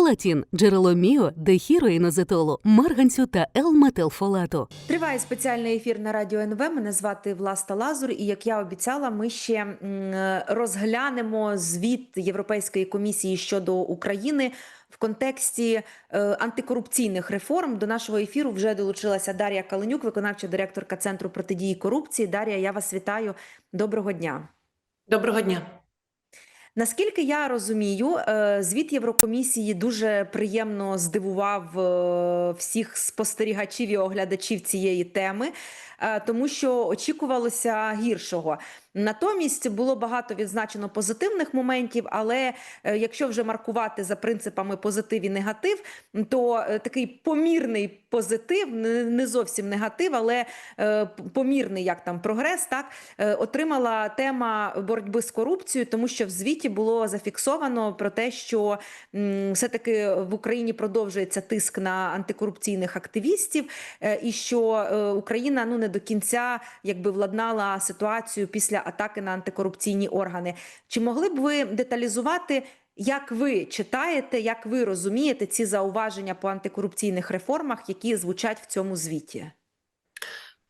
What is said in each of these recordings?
Фолатін – джерело міо, дехіроїнозетолу, марганцю та Л-метилфолату. Триває спеціальний ефір на радіо НВ. Мене звати Власта Лазур. І як я обіцяла, ми ще розглянемо звіт Європейської комісії щодо України в контексті е, антикорупційних реформ. До нашого ефіру вже долучилася Дар'я Каленюк, виконавча директорка Центру протидії корупції. Дар'я, я вас вітаю. Доброго дня. Доброго дня. Наскільки я розумію, е, звіт Єврокомісії дуже приємно здивував е, всіх спостерігачів і оглядачів цієї теми, е, тому що очікувалося гіршого. Натомість було багато відзначено позитивних моментів, але е, якщо вже маркувати за принципами позитив і негатив, то е, такий помірний позитив, не зовсім негатив, але е, помірний як там прогрес, так отримала тема боротьби з корупцією, тому що в звіті було зафіксовано про те, що все-таки в Україні продовжується тиск на антикорупційних активістів, і що Україна ну не до кінця якби владнала ситуацію після атаки на антикорупційні органи. Чи могли б ви деталізувати? Як ви читаєте, як ви розумієте ці зауваження по антикорупційних реформах, які звучать в цьому звіті?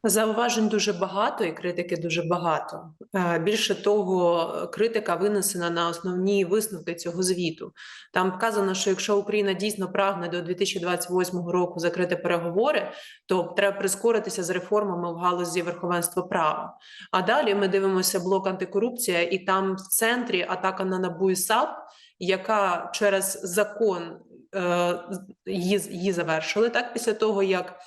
Зауважень дуже багато і критики дуже багато. Е, Більше того, критика винесена на основні висновки цього звіту. Там вказано, що якщо Україна дійсно прагне до 2028 року закрити переговори, то треба прискоритися з реформами в галузі верховенства права. А далі ми дивимося блок антикорупція, і там в центрі атака на НАБУ і САП, яка через закон е, її, її завершили так після того, як.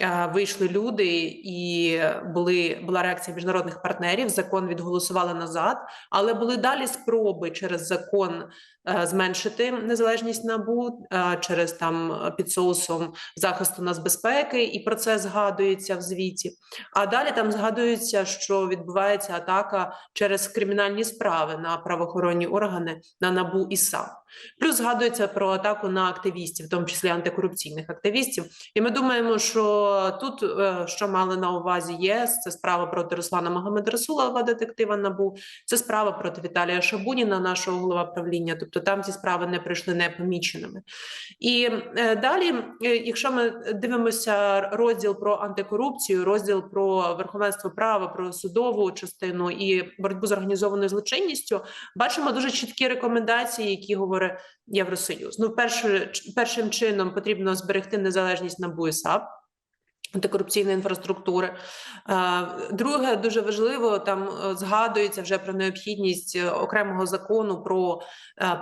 Е, Вийшли люди, і були була реакція міжнародних партнерів. Закон відголосували назад, але були далі спроби через закон е, зменшити незалежність набу е, через там під соусом захисту нас безпеки, і про це згадується в звіті. А далі там згадується, що відбувається атака через кримінальні справи на правоохоронні органи на набу і САП. Плюс згадується про атаку на активістів, в тому числі антикорупційних активістів. І ми думаємо, що тут е, що мали на увазі ЄС, це справа проти Руслана Магомедрасулова, детектива НАБУ, це справа проти Віталія Шабуніна, нашого голова правління. Тобто там ці справи не прийшли непоміченими. І е, далі, е, якщо ми дивимося розділ про антикорупцію, розділ про верховенство права, про судову частину і боротьбу з організованою злочинністю, бачимо дуже чіткі рекомендації, які говорить Євросоюз. Ну, перше, першим чином потрібно зберегти незалежність НАБУ і САП. Антикорупційної інфраструктури. Е, Друге, дуже важливо, там е, згадується вже про необхідність е, окремого закону про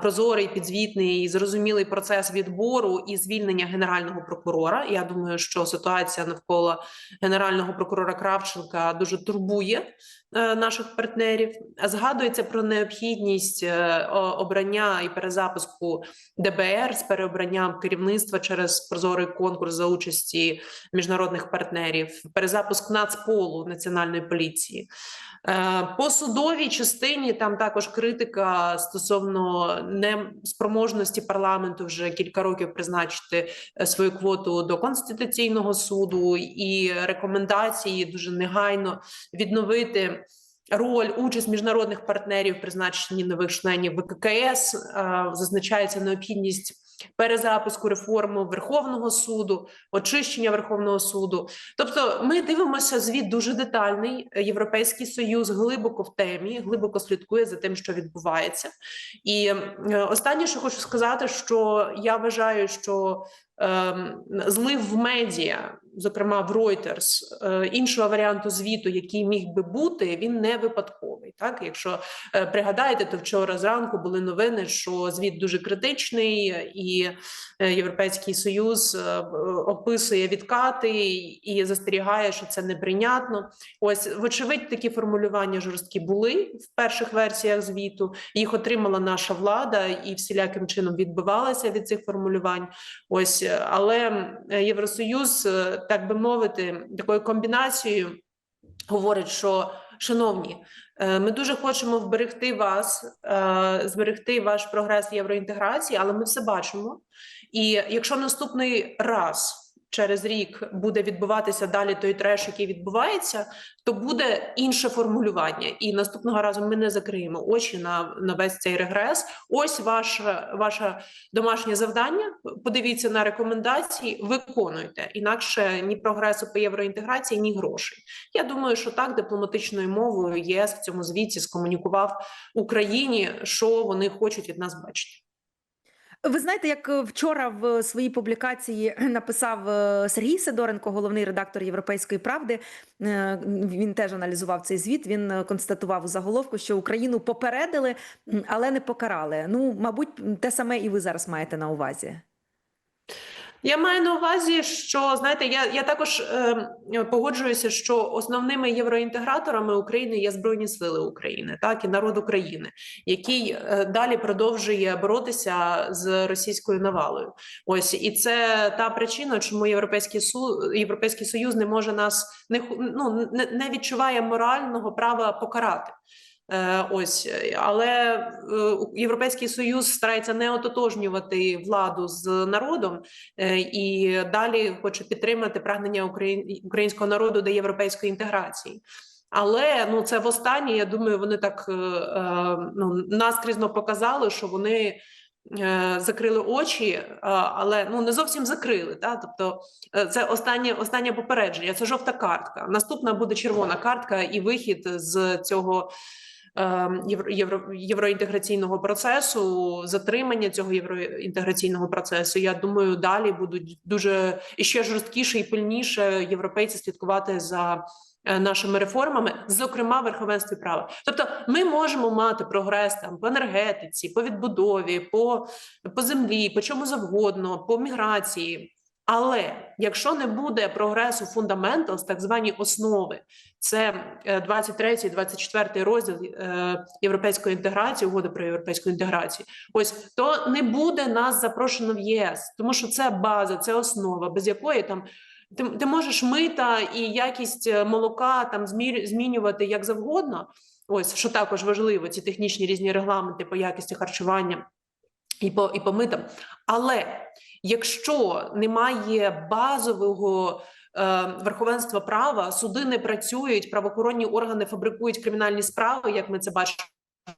прозорий, підзвітний і зрозумілий процес відбору і звільнення генерального прокурора. Я думаю, що ситуація навколо генерального прокурора Кравченка дуже турбує наших партнерів. Згадується про необхідність е, обрання і перезапуску ДБР з переобранням керівництва через прозорий конкурс за участі міжнародних партнерів, перезапуск Нацполу національної поліції. Е, По судовій частині там також критика стосовно неспроможності парламенту вже кілька років призначити е, свою квоту до конституційного суду і рекомендації дуже негайно відновити. Роль участь міжнародних партнерів призначенні нових членів ВККС е, зазначається необхідність перезапуску реформи Верховного суду, очищення Верховного суду. Тобто, ми дивимося звіт дуже детальний. Європейський союз глибоко в темі, глибоко слідкує за тим, що відбувається. І е, останнє, що хочу сказати, що я вважаю, що злив в медіа, зокрема в Reuters, е, іншого варіанту звіту, який міг би бути, він не випадковий. Так, якщо е, пригадаєте, то вчора зранку були новини, що звіт дуже критичний, і е, Європейський Союз описує відкати і застерігає, що це неприйнятно. Ось, вочевидь, такі формулювання жорсткі були в перших версіях звіту. Їх отримала наша влада і всіляким чином відбивалася від цих формулювань. Ось, е, але Євросоюз, е, так би мовити, такою комбінацією говорить, що шановні. е, Ми дуже хочемо вберегти вас, зберегти ваш прогрес євроінтеграції, але ми все бачимо. І якщо наступний раз через рік буде відбуватися далі той треш, який відбувається, то буде інше формулювання. І наступного разу ми не закриємо очі на, на весь цей регрес. Ось ваше, ваше домашнє завдання. Подивіться на рекомендації, виконуйте. Інакше ні прогресу по євроінтеграції, ні грошей. Я думаю, що так дипломатичною мовою ЄС в цьому звіті скомунікував Україні, що вони хочуть від нас бачити. Ви знаєте, як е, вчора в своїй публікації написав е, Сергій Сидоренко, головний редактор Європейської правди. е, Він теж аналізував цей звіт. Він е, констатував у заголовку, що Україну попередили, але не покарали. Ну, мабуть, те саме і ви зараз маєте на увазі. Я маю на увазі, що знаєте, я, я також е, погоджуюся, що основними євроінтеграторами України є Збройні Сили України, так і народ України, який е, далі продовжує боротися з російською навалою. Ось і це та причина, чому європейський су європейський союз не може нас не ну, не відчуває морального права покарати. Е, Ось, але е, Європейський Союз старається не ототожнювати владу з народом е, і далі хоче підтримати прагнення україн- українського народу до європейської інтеграції. Але ну це востаннє. Я думаю, вони так ну, наскрізно показали, що вони закрили очі, але ну не зовсім закрили. Та? Тобто це останнє, останнє попередження. Це жовта картка. Наступна буде червона картка і вихід з цього євро, євро, євроінтеграційного процесу, затримання цього євроінтеграційного процесу. Я думаю, далі будуть дуже і ще жорсткіше і пильніше європейці слідкувати за. е, Нашими реформами, зокрема верховенстві права, тобто ми можемо мати прогрес там по енергетиці, по відбудові, по, по землі, по чому завгодно, по міграції. Але якщо не буде прогресу fundamentals, так звані основи, це 23 24 розділ е, європейської інтеграції, угоди про європейську інтеграцію. Ось то не буде нас запрошено в ЄС, тому що це база, це основа, без якої там ти, ти можеш мита і якість е, молока там змінювати як завгодно. Ось що також важливо, ці технічні різні регламенти по якості харчування і по і по митам. Але якщо немає базового е, верховенства права, суди не працюють, правоохоронні органи фабрикують кримінальні справи, як ми це бачимо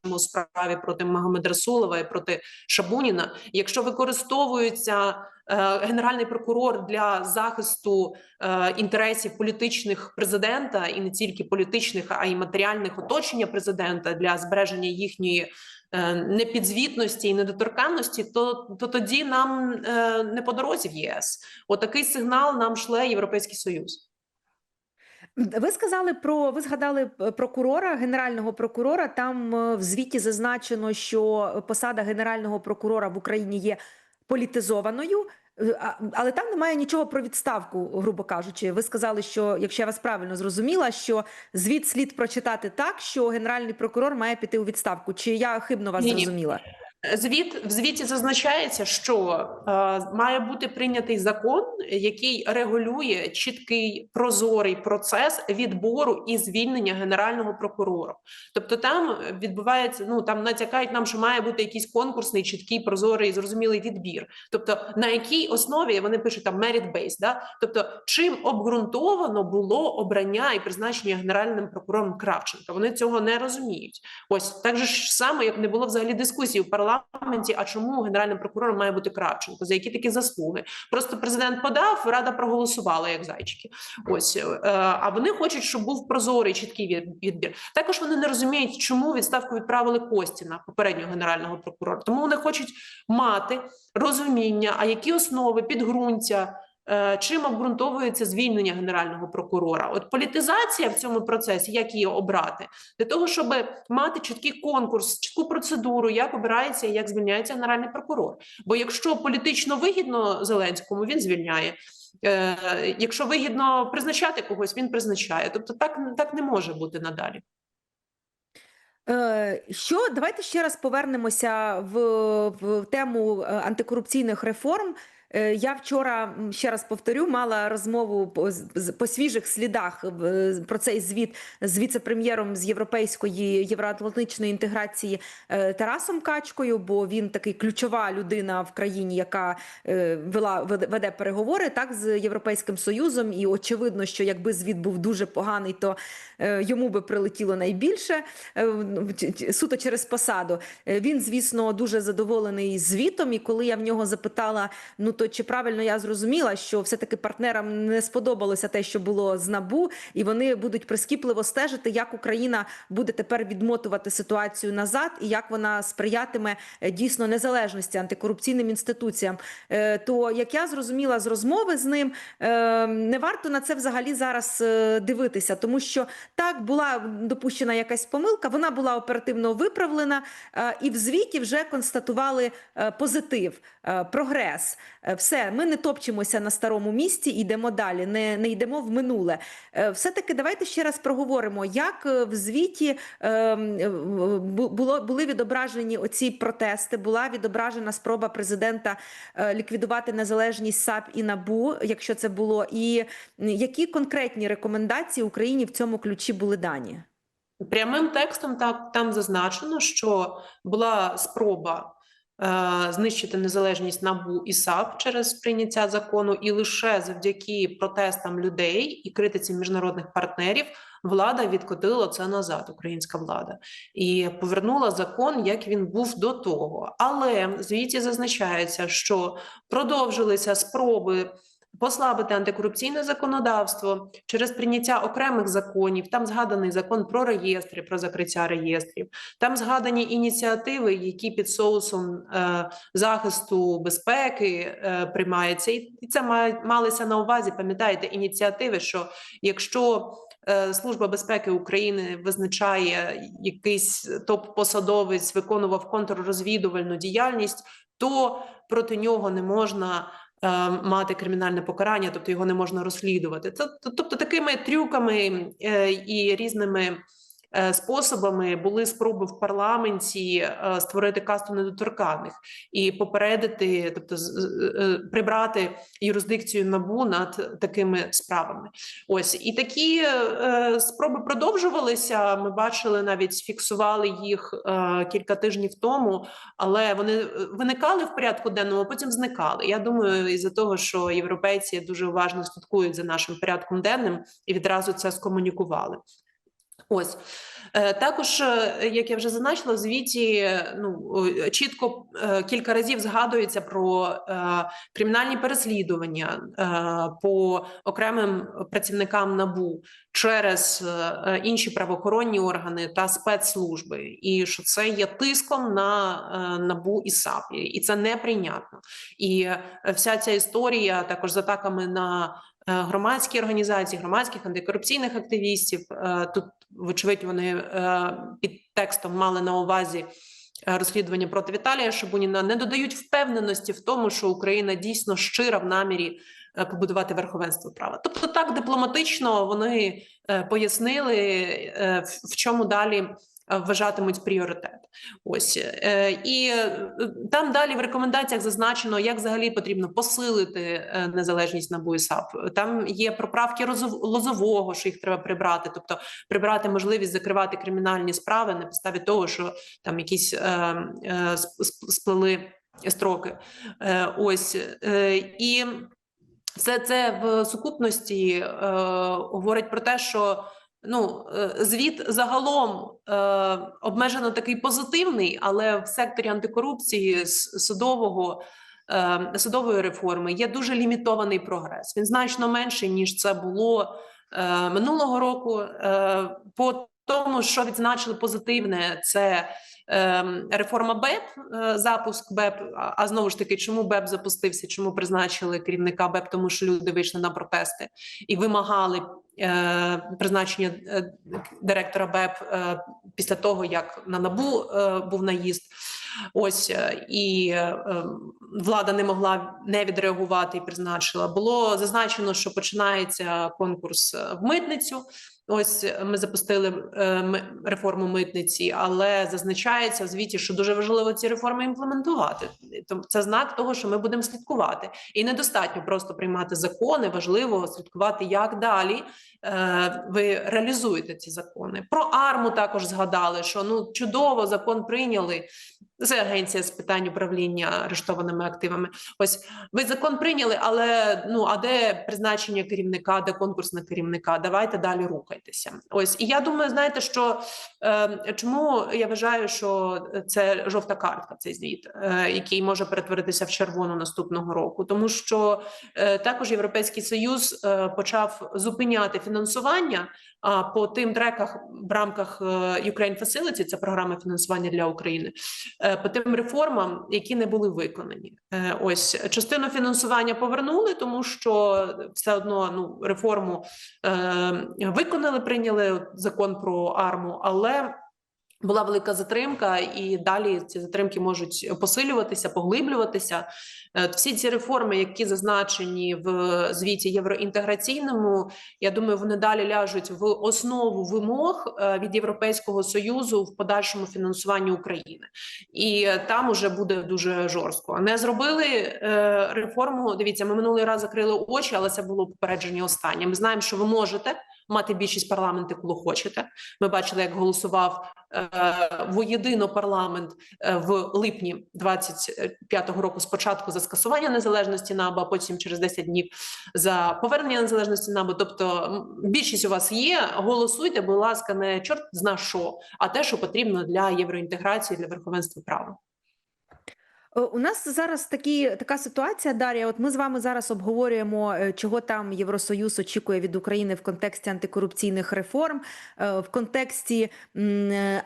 у справі проти Магомед Расулова і проти Шабуніна. Якщо використовується е, генеральний прокурор для захисту е, інтересів політичних президента, і не тільки політичних, а й матеріальних оточення президента для збереження їхньої непідзвітності і недоторканності, то, то тоді нам е, не по дорозі в ЄС. Отакий сигнал нам шле Європейський Союз. Ви сказали про ви згадали е, прокурора, генерального прокурора. Там е, в звіті зазначено, що посада генерального прокурора в Україні є політизованою, е, але там немає нічого про відставку, грубо кажучи. Ви сказали, що якщо я вас правильно зрозуміла, що звіт слід прочитати так, що генеральний прокурор має піти у відставку. Чи я хибно вас Ні-ні. зрозуміла? Звіт в звіті зазначається, що е, має бути прийнятий закон, який регулює чіткий прозорий процес відбору і звільнення генерального прокурора. Тобто, там відбувається ну там натякають нам, що має бути якийсь конкурсний, чіткий, прозорий, зрозумілий відбір. Тобто, на якій основі вони пишуть там merit based, да? тобто чим обґрунтовано було обрання і призначення генеральним прокурором Кравченка. Вони цього не розуміють. Ось так же ж саме, як не було взагалі дискусії в парламенті, а чому генеральним прокурором має бути Кравченко, за які такі заслуги. Просто президент подав, рада проголосувала як зайчики. Ось е, а вони хочуть, щоб був прозорий, чіткий від- відбір. Також вони не розуміють, чому відставку відправили Костіна, попереднього генерального прокурора. Тому вони хочуть мати розуміння, а які основи підґрунтя. Е, Чим обґрунтовується звільнення генерального прокурора? От політизація в цьому процесі, як її обрати, для того, щоб мати чіткий конкурс, чітку процедуру, як обирається і як звільняється генеральний прокурор. Бо якщо політично вигідно Зеленському, він звільняє. Е, якщо вигідно призначати когось, він призначає. Тобто, так, так не може бути надалі. Е, Що давайте ще раз повернемося в, в тему антикорупційних реформ. Е, Я вчора ще раз повторю, мала розмову по, по свіжих слідах е, про цей звіт з віце-прем'єром з європейської євроатлантичної інтеграції е, Тарасом Качкою, бо він такий ключова людина в країні, яка вела веде переговори так з європейським союзом. І очевидно, що якби звіт був дуже поганий, то йому би прилетіло найбільше суто через посаду. Він, звісно, дуже задоволений звітом. І коли я в нього запитала, ну то чи правильно я зрозуміла, що все-таки партнерам не сподобалося те, що було з набу, і вони будуть прискіпливо стежити, як Україна буде тепер відмотувати ситуацію назад, і як вона сприятиме е, дійсно незалежності антикорупційним інституціям. Е, То як я зрозуміла з розмови з ним, е, не варто на це взагалі зараз дивитися, тому що так була допущена якась помилка, вона була оперативно виправлена, і в звіті вже констатували позитив, прогрес. Е, Все, ми не топчемося на старому місці, йдемо далі, не, не йдемо в минуле. Е, Все-таки давайте ще раз проговоримо, як е, в звіті було, були відображені оці протести, була відображена спроба президента ліквідувати незалежність САП і НАБУ, якщо це було, і які конкретні рекомендації Україні в цьому ключі були дані? Прямим текстом так там зазначено, що була спроба знищити незалежність НАБУ і САП через прийняття закону, і лише завдяки протестам людей і критиці міжнародних партнерів влада відкотила це назад, українська влада, і повернула закон, як він був до того. Але звіті зазначається, що продовжилися спроби послабити антикорупційне законодавство через прийняття окремих законів. Там згаданий закон про реєстри, про закриття реєстрів. Там згадані ініціативи, які під соусом е, захисту безпеки е, приймаються, і це має- малися на увазі. Пам'ятаєте, ініціативи, що якщо е, Служба безпеки України визначає якийсь топ-посадовець, виконував контррозвідувальну діяльність, то проти нього не можна мати кримінальне покарання, тобто його не можна розслідувати. Це тобто такими трюками е, і різними. Е, Способами були спроби в парламенті е, створити касту недоторканих і попередити, тобто е, прибрати юрисдикцію набу над такими справами. Ось і такі спроби продовжувалися. Ми бачили, навіть фіксували їх кілька тижнів тому, але вони виникали в порядку денному, а потім зникали. Я думаю, із-за того, що європейці дуже уважно слідкують за нашим порядком денним і відразу це скомунікували. Ось. Е, також, е, як я вже зазначила, в звіті ну чітко е, кілька разів згадується про кримінальні переслідування по окремим працівникам набу через інші правоохоронні органи та спецслужби, і що це є тиском на набу і САП, і- це неприйнятно. І вся ця історія також з атаками на громадські організації, громадських антикорупційних активістів. е, Тут, вочевидь, вони е, під текстом мали на увазі. е, Розслідування проти Віталія Шабуніна не додають впевненості в тому, що Україна дійсно щира в намірі е, побудувати верховенство права. Тобто, так дипломатично вони е, пояснили, е, в- чому далі е, вважатимуть пріоритет. Ось е, і е, там далі в рекомендаціях зазначено, як взагалі потрібно посилити е, незалежність НАБУ і САП. Там є проправки лозового, що їх треба прибрати, тобто прибрати можливість закривати кримінальні справи на підставі того, що там якісь е, е, сп- сп- сплили строки. Е, ось е, і все це в сукупності е, говорить про те, що ну е, звіт загалом е, обмежено такий позитивний, але в секторі антикорупції судового. е, Судової реформи є дуже лімітований прогрес. Він значно менший ніж це було е, минулого року. По тому, що відзначили позитивне, це ем, реформа БЕП, е, запуск БЕП. А, а знову ж таки, чому БЕП запустився? Чому призначили керівника БЕП? Тому що люди вийшли на протести і вимагали е, призначення е, директора БЕП е, після того, як на набу е, був наїзд. Ось е, і е, е, влада не могла не відреагувати і призначила. Було зазначено, що починається конкурс е, в митницю. Ось е, ми запустили е, реформу митниці, але зазначається в звіті, що дуже важливо ці реформи імплементувати. Тому це знак того, що ми будемо слідкувати. І недостатньо просто приймати закони. Важливо слідкувати, як далі ви реалізуєте ці закони. Про арму також згадали, що ну чудово закон прийняли. Це агенція з питань управління арештованими активами. Ось ви закон прийняли, але ну а де призначення керівника, де конкурс на керівника? Давайте далі рухайтеся. Ось і я думаю, знаєте, що е, чому я вважаю, що це жовта картка, цей звіт, е, який може перетворитися в червону наступного року, тому що е, також Європейський Союз е, почав зупиняти фінансування а, по тим треках в рамках е, Ukraine Facility, це програма фінансування для України, е, по тим реформам, які не були виконані. Е, Ось частину фінансування повернули, тому що все одно ну реформу виконали, прийняли закон про арму, але була велика затримка, і далі ці затримки можуть посилюватися, поглиблюватися. Е, Всі ці реформи, які зазначені в звіті євроінтеграційному, я думаю, вони далі ляжуть в основу вимог е, від Європейського союзу в подальшому фінансуванні України, і там уже буде дуже жорстко. Не зробили е, реформу. Дивіться, ми минулий раз закрили очі, але це було попередження останнє. Ми знаємо, що ви можете мати більшість парламенту, коли хочете. Ми бачили, як голосував е, воєдино парламент е, в липні 25-го року спочатку за скасування незалежності НАБУ, а потім через 10 днів за повернення незалежності НАБУ. Тобто більшість у вас є. Голосуйте, будь ласка, не чорт зна що, а те, що потрібно для євроінтеграції, для верховенства права. Е, У нас зараз такі, така ситуація, Дар'я. От ми з вами зараз обговорюємо, е, чого там Євросоюз очікує від України в контексті антикорупційних реформ, е, в контексті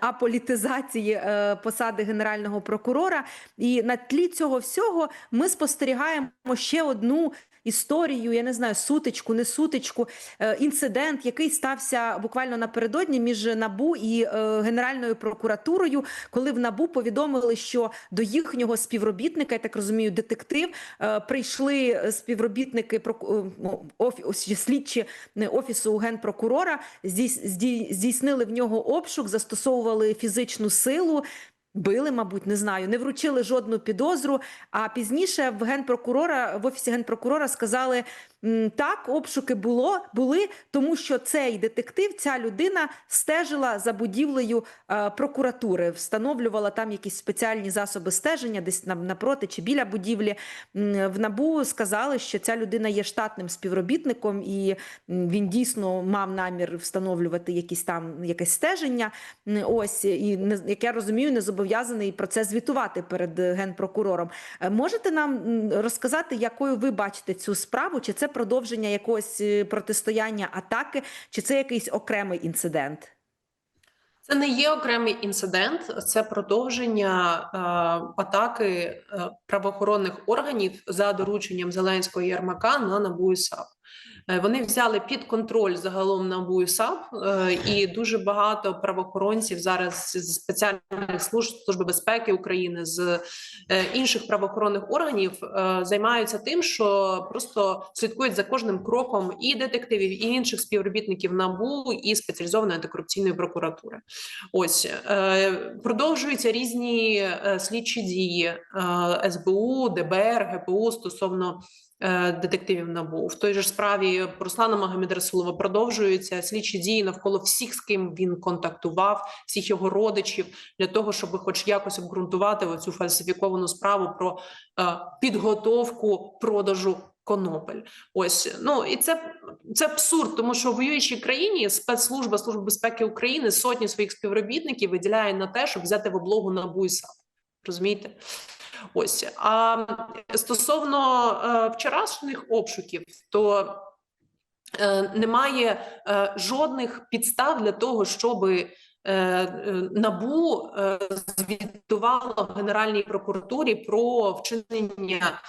аполітизації посади генерального прокурора. І на тлі цього всього ми спостерігаємо ще одну. Історію, я не знаю, сутичку, не сутичку, е, інцидент, який стався буквально напередодні між НАБУ і е, Генеральною прокуратурою, коли в НАБУ повідомили, що до їхнього співробітника, я так розумію, детектив, е, прийшли співробітники ну, офі- ось слідчі офісу генпрокурора, здійс- здійснили в нього обшук, застосовували фізичну силу. Били, мабуть, не знаю, не вручили жодну підозру. А пізніше в генпрокурора в офісі генпрокурора сказали: «М, так, обшуки було були, тому що цей детектив, ця людина стежила за будівлею е, прокуратури, встановлювала там якісь спеціальні засоби стеження, десь на, напроти чи біля будівлі. В набу сказали, що ця людина є штатним співробітником, і він дійсно мав намір встановлювати якісь там якесь стеження. Ось і як я розумію, не зобов'язаний про це звітувати перед генпрокурором. Е, Можете нам розказати, якою ви бачите цю справу? Чи це продовження якогось е, протистояння атаки, чи це якийсь окремий інцидент? Це не є окремий інцидент, це продовження е, атаки е, правоохоронних органів за дорученням Зеленського і Єрмака на НАБУ і САП. Е, Вони взяли під контроль загалом НАБУ і САП, е, і дуже багато правоохоронців зараз з спеціальних служб служби безпеки України з е, інших правоохоронних органів займаються тим, що просто слідкують за кожним кроком і детективів, і інших співробітників НАБУ і спеціалізованої антикорупційної прокуратури. Ось продовжуються різні слідчі дії СБУ, ДБР, ГПУ стосовно детективів НАБУ. В той же справі Руслана Магомедрасулова продовжуються слідчі дії навколо всіх, з ким він контактував, всіх його родичів, для того, щоб хоч якось обґрунтувати оцю фальсифіковану справу про е, підготовку продажу. Конопель, ось ну і це це абсурд, тому що в воюючій країні спецслужба Служба безпеки України сотні своїх співробітників виділяє на те, щоб взяти в облогу НАБУ і САП. Розумієте? Ось а стосовно е, вчорашніх обшуків, то е, немає е, жодних підстав для того, щоби набу звітувало Генеральній прокуратурі про вчинення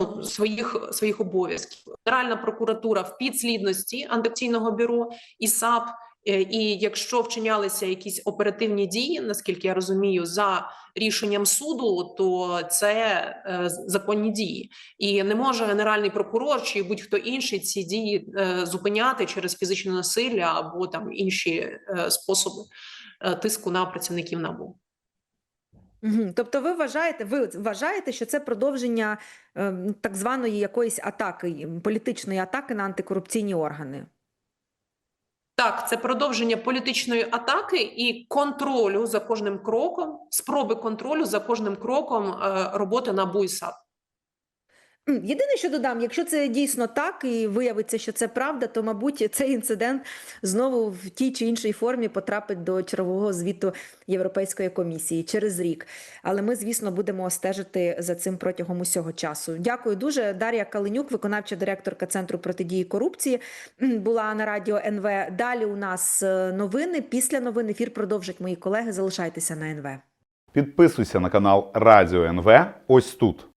ну, своїх своїх обов'язків. Генеральна прокуратура в підслідності антикорупційного бюро і САП. Е, І якщо вчинялися якісь оперативні дії, наскільки я розумію, за рішенням суду, то це е, законні дії, і не може генеральний прокурор чи будь-хто інший ці дії е, зупиняти через фізичне насилля або там інші способи. тиску на працівників НАБУ. Тобто, ви вважаєте, ви вважаєте, що це продовження ем, так званої якоїсь атаки, політичної атаки на антикорупційні органи? Так, це продовження політичної атаки і контролю за кожним кроком, спроби контролю за кожним кроком е, роботи НАБУ і САП. М, Єдине, що додам, якщо це дійсно так і виявиться, що це правда, то мабуть цей інцидент знову в тій чи іншій формі потрапить до чергового звіту Європейської комісії через рік. Але ми, звісно, будемо стежити за цим протягом усього часу. Дякую дуже. Дар'я Калинюк, виконавча директорка Центру протидії корупції, була на радіо НВ. Далі у нас е, новини. Після новин ефір продовжать мої колеги. Залишайтеся на НВ. Підписуйся на канал Радіо НВ ось тут.